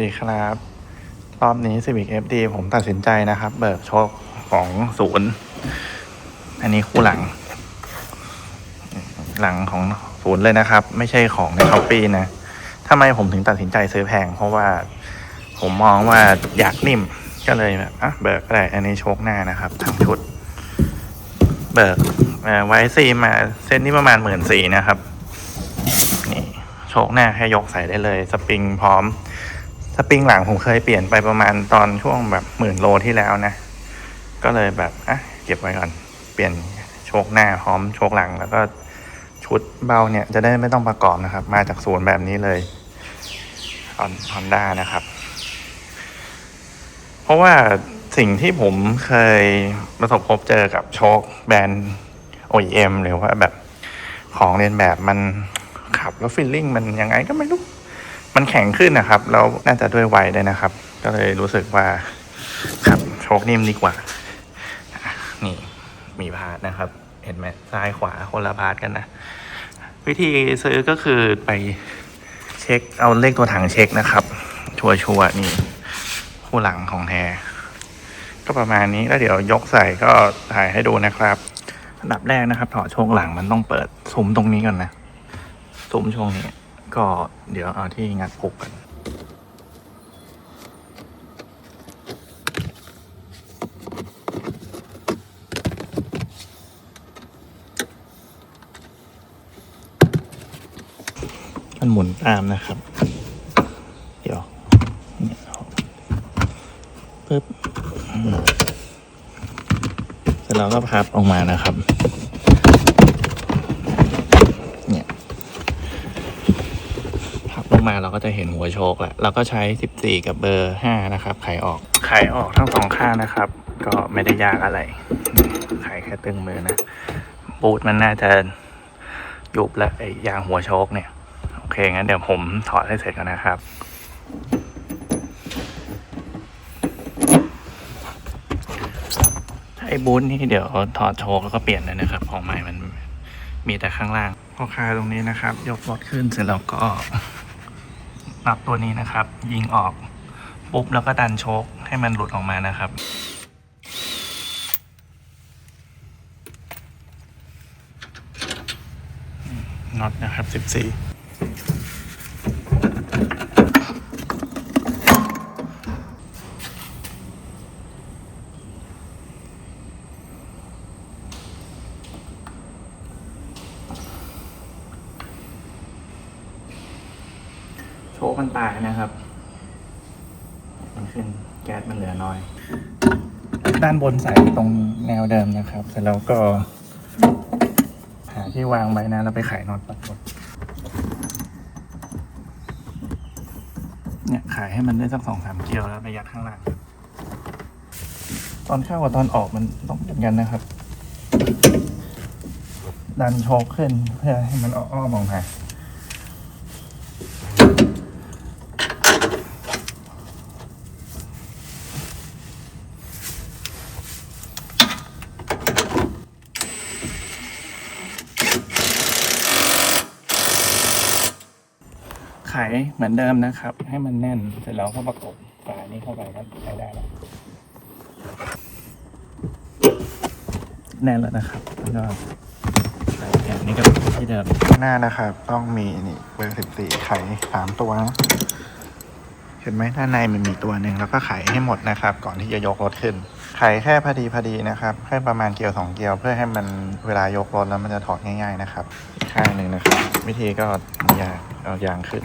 ดีครับ รอบนี้ Civic FD ผมตัดสินใจนะครับ เบิกโชคของศูนย์ อันนี้คู่หลัง หลังของศูนย์เลยนะครับ ไม่ใช่ของในช้อปปีนะทำไมผมถึงตัดสินใจซื้อแพง เพราะว่าผมมองว่าอยากนิ่ม ก็เลยแบบอะเบิกก็ได้อันนี้โชคหน้านะครับทั้งชุด เบิกไว้ซีมาเส้นนี้ประมาณหมื่นสี่นะครับ นี่โชคหน้าแค่ยกใส่ได้เลย สปริงพร้อม สปริงหลังผมเคยเปลี่ยนไปประมาณตอนช่วงแบบหมื่นโลที่แล้วนะ ก็เลยแบบอะเก็บไว้ก่อน เปลี่ยนโชคหน้าพร้อมโชคหลัง แล้วก็ชุดเบาเนี่ยจะได้ไม่ต้องประกอบนะครับ มาจากศูนย์แบบนี้เลยฮอนด้านะครับ เพราะว่าสิ่งที่ผมเคยประสบพบเจอกับโชคแบรนด์ OEM หรือว่าแบบของเรียนแบบมันขับแล้วฟีลลิ่งมันยังไงก็ไม่รู้ มันแข็งขึ้นนะครับ แล้วน่าจะด้วยวัยด้วยนะครับ ก็เลยรู้สึกว่าขับโชคนิ่มดีกว่า นี่มีพาร์ทนะครับ เห็นไหมซ้ายขวาคนละพาร์ทกันนะ วิธีซื้อก็คือไปเช็คเอาเลขตัวถังเช็คนะครับ ชัวร์ๆนี่คู่หลังของแท้ก็ประมาณนี้แล้วเดี๋ยวยกใส่ก็ถ่ายให้ดูนะครับอันดับแรกนะครับถอดช่วงหลังมันต้องเปิดซุ้มตรงนี้ก่อนนะซุ้มช่วงนี้ ก็เดี๋ยวเอาที่งัดผูกกันมันหมุนตามนะครับ เดี๋ยวเนี่ยปึ๊บเสร็จแล้วก็พับออกมานะครับ เนี่ย พับลง มาเราก็จะเห็นหัวโชคแล้วเราก็ใช้ 14 กับเบอร์ 5 นะครับไขออกไขออกทั้งสองข้างนะครับ ก็ไม่ได้ยากอะไรไขแค่ตึงมือนะ บูทมันน่าจะยุบแล้วไอ้ยางหัวโชคเนี่ย โอเค งั้นเดี๋ยวผมถอดให้เสร็จก่อนนะครับไอ้บูทนี่เดี๋ยวถอดโชคแล้วก็เปลี่ยนเลยนะครับ ของใหม่มันมีแต่ข้างล่างพอคลายตรงนี้นะครับ ยกรถขึ้นเสร็จแล้วก็ นับตัวนี้นะครับ ยิงออกปุ๊บแล้วก็ดันโชกให้มันหลุดออกมานะครับน็อตนะครับ 14 โชคมันตายนะครับ มันขึ้นแก๊สมันเหลือน้อย ด้านบนใส่ตรงแนวเดิมนะครับ เสร็จแล้วก็ หาที่วางไว้นะแล้วไปไขน็อตปัดกดเนี่ยขายให้มันได้สักสองสามเกลียวแล้วไปยัดข้างล่างตอนเข้ากับตอนออกมันต้องเหมือนกันนะครับ ดันโชกขึ้นเพื่อให้มันอ้อมออกมา ไขเหมือนเดิมนะครับ ให้มันแน่นเสร็จแล้วก็ประกบฝานี้เข้าไปก็ใช้ได้แล้วแน่นแล้วนะครับแล้วก็ใส่แกนนี้กับที่เดิมหน้านะครับ ต้องมีนี่เบอร์สิบสี่ไข่สามตัวนะเห็นไหมด้านในมันมีตัวหนึ่งแล้วก็ไขให้หมดนะครับ ก่อนที่จะยกรถขึ้น ไขแค่พอดีพอดีนะครับแค่ประมาณเกลียวสองเกลียว เพื่อให้มันเวลายกรถแล้วมันจะถอดง่าย ๆนะครับอีกข้างหนึ่งนะครับ วิธีก็ไม่ยางเอายางขึ้นน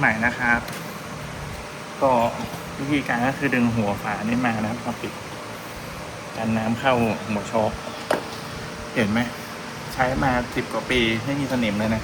ใหม่นะครับ ก็วิธีการก็คือดึงหัวฝานี่มานะครับมาปิดกันน้ำเข้าหัวช็อคเห็นไหม ใช้มาสิบกว่าปีไม่มีสนิมเลยนะ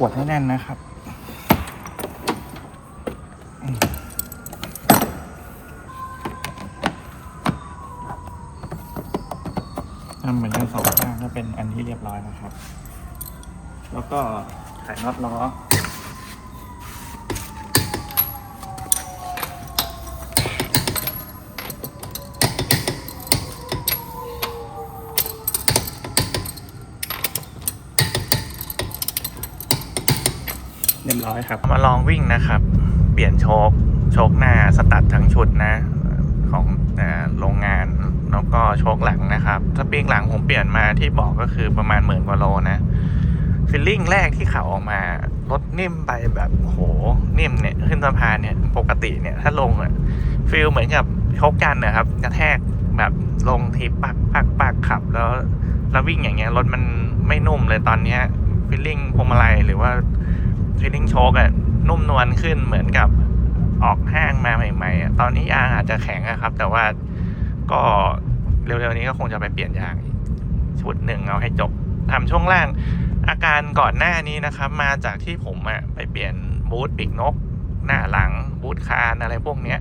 กดให้แน่นนะครับ ทำเหมือนกันสองข้างก็เป็นอันที่เรียบร้อยนะครับ แล้วก็ไขน็อตล้อ รียบร้อยครับ มาลองวิ่งนะครับ เปลี่ยนโชคโชคหน้าสตัดทั้งชุดนะ ของโรงงานแล้วก็โชคหลังนะครับสปริงหลังผมเปลี่ยนมาที่บอกก็คือประมาณหมื่นกว่าโลนะฟิลลิ่งแรกที่ขับออกมารถนิ่มไปแบบโหนิ่มเนี่ยขึ้นสะพานเนี่ยปกติเนี่ยถ้าลงอะฟีลเหมือนกับโชกกันนะครับกระแทกแบบลงทีปักปักปักขับ แล้วแล้ววิ่งอย่างเงี้ยรถมันไม่นุ่มเลยตอนเนี้ยฟีลลิ่งพวงมาลัยหรือว่า ฟีลลิ่งโชกอะนุ่มนวลขึ้นเหมือนกับออกห้างมาใหม่ๆอะตอนนี้ยางอาจจะแข็งอะครับ แต่ว่าก็เร็วๆนี้ก็คงจะไปเปลี่ยนยางชุดหนึ่งเอาให้จบทำช่วงล่างอาการก่อนหน้านี้นะครับ มาจากที่ผมอะไปเปลี่ยนบูทปีกนก หน้าหลังบูทคานอะไรพวกเนี้ย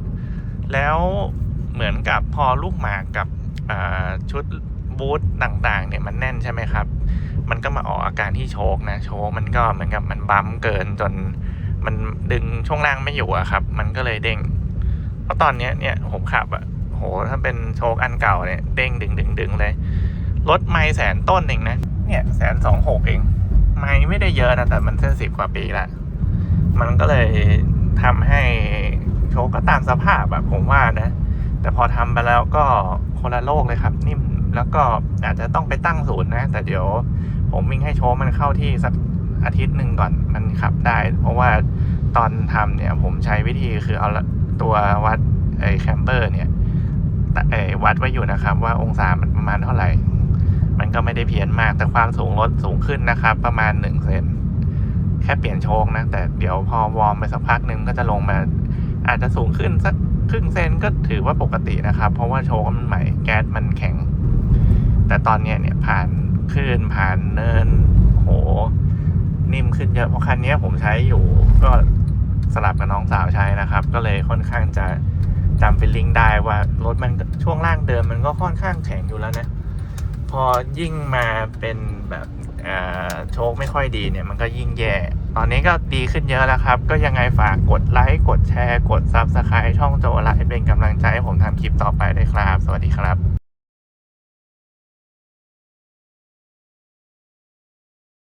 แล้วเหมือนกับพอลูกหมากกับชุดบูทต่างๆเนี่ยมันแน่นใช่ไหมครับ มันก็มาออกอาการที่โชกนะ โชกมันก็เหมือนกับมันบัมเกินจนมันดึงช่วงล่างไม่อยู่อะครับ มันก็เลยเด้ง เพราะตอนเนี้ยเนี่ยผมขับอะโหถ้าเป็นโชกอันเก่าเนี่ยเด้งดึงดึงดึงเลยรถไม่แสนต้นเองนะ เนี่ยแสนสองหกเอง ไม่ไม่ได้เยอะนะแต่มันเส้นสิบกว่าปีละ มันก็เลยทำให้โชกก็ตามสภาพแบบผมว่านะ แต่พอทำไปแล้วก็คนละโลกเลยครับ นิ่มแล้วก็อาจจะต้องไปตั้งศูนย์นะ แต่เดี๋ยว ผมวิ่งให้โชว์มันเข้าที่สักอาทิตย์หนึ่งก่อนมันขับได้ เพราะว่าตอนทำเนี่ยผมใช้วิธีคือเอาตัววัดไอ้แคมเปอร์เนี่ยไอ้วัดไว้อยู่นะครับ ว่าองศามันประมาณเท่าไหร่ มันก็ไม่ได้เพี้ยนมากแต่ความสูงรถสูงขึ้นนะครับ ประมาณหนึ่งเซนแค่เปลี่ยนโชคนะ แต่เดี๋ยวพอวอร์มไปสักพักหนึ่งก็จะลงมา อาจจะสูงขึ้นสักครึ่งเซนก็ถือว่าปกตินะครับ เพราะว่าโชว์มันใหม่แก๊สมันแข็ง แต่ตอนเนี้ยเนี่ยผ่าน คลื่นผ่านเนินโห นิ่มขึ้นเยอะเพราะคันนี้ผมใช้อยู่ก็สลับกับน้องสาวใช้นะครับ ก็เลยค่อนข้างจะจำเป็นลิงได้ว่ารถมันช่วงล่างเดิมมันก็ค่อนข้างแข็งอยู่แล้วนะ พอยิ่งมาเป็นแบบเออโชคไม่ค่อยดีเนี่ยมันก็ยิ่งแย่ ตอนนี้ก็ดีขึ้นเยอะแล้วครับ ก็ยังไงฝากกดไลค์ กดแชร์ กดซับสไครต์ช่องโจไลฟ์เป็นกำลังใจให้ผมทำคลิปต่อไปด้วยครับ สวัสดีครับ